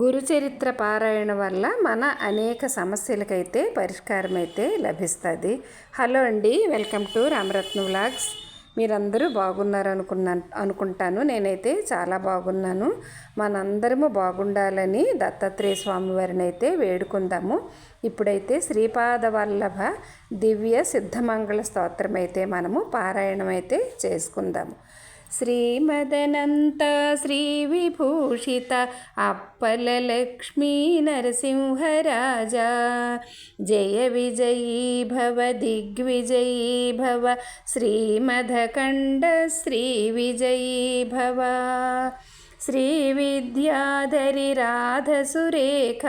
గురుచరిత్ర పారాయణ వల్ల మన అనేక సమస్యలకైతే పరిష్కారం అయితే లభిస్తుంది. హలో అండి వెల్కమ్ టు రామరత్న వ్లాగ్స్. మీరందరూ బాగున్నారు అనుకున్నా అనుకుంటాను. నేనైతే చాలా బాగున్నాను. మనందరము బాగుండాలని దత్తాత్రేయ స్వామి వారిని అయితే వేడుకుందాము. ఇప్పుడైతే శ్రీపాద వల్లభ దివ్య సిద్ధమంగళ స్తోత్రం అయితే మనము పారాయణం అయితే చేసుకుందాము. శ్రీమదనంత శ్రీ విభూషిత అప్పలక్ష్మీ నరసింహరాజా జయ విజయీ భవ దిగ్విజయీ భవ శ్రీమదకండ శ్రీ విజయీ భవ శ్రీ విద్యాధరి రాధ సురేఖ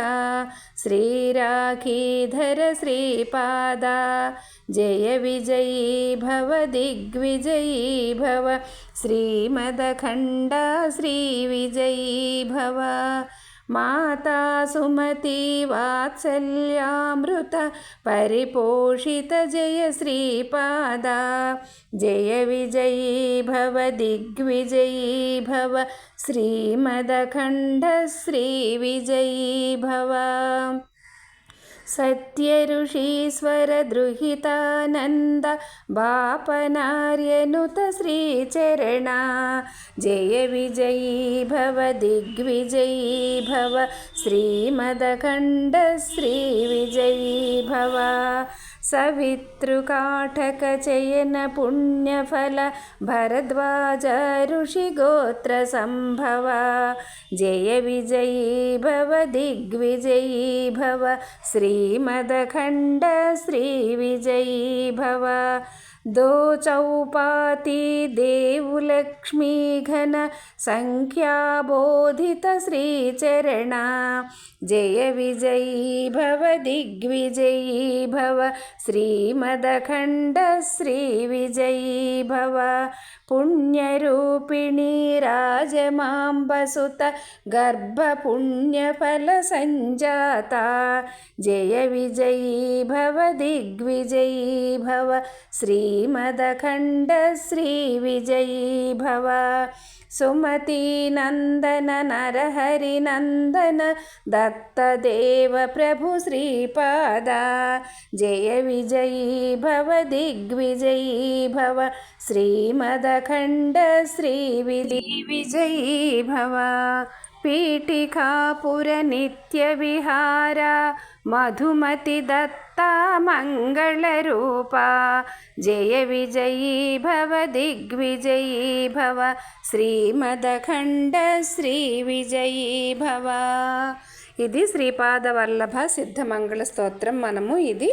శ్రీ రాఖీధర శ్రీపాద జయ విజయీ భవ దిగ్విజయీ భవ శ్రీమదఖండ శ్రీ విజయీ భవ మాతా సుమతి వాత్సల్యామృత పరిపోషిత జయ శ్రీపాద జయ విజయీ భవ దిగ్విజయీ భవ శ్రీమదఖండ శ్రీ విజయీ భవ सत्यऋषीश्वरदृहितानन्द बापनार्यनुत श्रीचरणा। जय विजयी भव दिग्विजयी भव। श्रीमदखण्ड श्रीविजयी भव सवितृकाठकचयन पुण्यफल भरद्वाज ऋषिगोत्रसम्भव जय विजयी भव दिग्विजयी भव श्रीमदखण्ड श्रीविजयी भव దోచౌపాతి దేవులక్ష్మీ ఘన సంఖ్యాబోధిత శ్రీచరణ జయ విజయీ భవ దిగ్విజయీ భవ శ్రీమదఖండ శ్రీ విజయీ భవ పుణ్యరూపిణీ రాజమాంబసుత गर्भपुण्यफलसञ्जाता जय विजयी भव दिग्विजयी भव श्री श्रीमदखण्ड श्रीविजयी भव सुमतीनन्दन नरहरिनन्दन दत्तदेव प्रभु श्रीपादा जय विजयी भव दिग्विजयी भव श्रीमदखण्ड श्रीविजयी भव पीठिकापुरनित्यविहारा मधुमतिदत्ता मङ्गलरूपा जय विजयी भव दिग्विजयी भव श्रीमदखण्ड श्रीविजयी भव ఇది శ్రీపాద వల్లభ సిద్ధమంగళ స్తోత్రం మనము ఇది.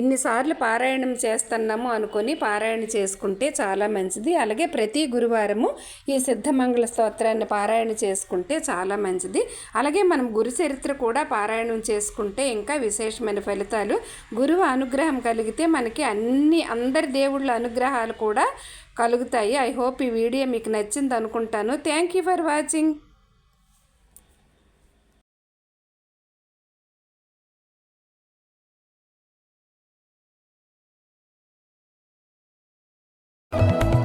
ఇన్నిసార్లు పారాయణం చేస్తున్నాము అనుకొని పారాయణ చేసుకుంటే చాలా మంచిది. అలాగే ప్రతి గురువారము ఈ సిద్ధమంగళ స్తోత్రాన్ని పారాయణ చేసుకుంటే చాలా మంచిది. అలాగే మనం గురు చరిత్ర కూడా పారాయణం చేసుకుంటే ఇంకా విశేషమైన ఫలితాలు. గురువు అనుగ్రహం కలిగితే మనకి అన్ని అందరి దేవుళ్ళ అనుగ్రహాలు కూడా కలుగుతాయి. ఐ హోప్ ఈ వీడియో మీకు నచ్చింది అనుకుంటాను. Thank you for watching you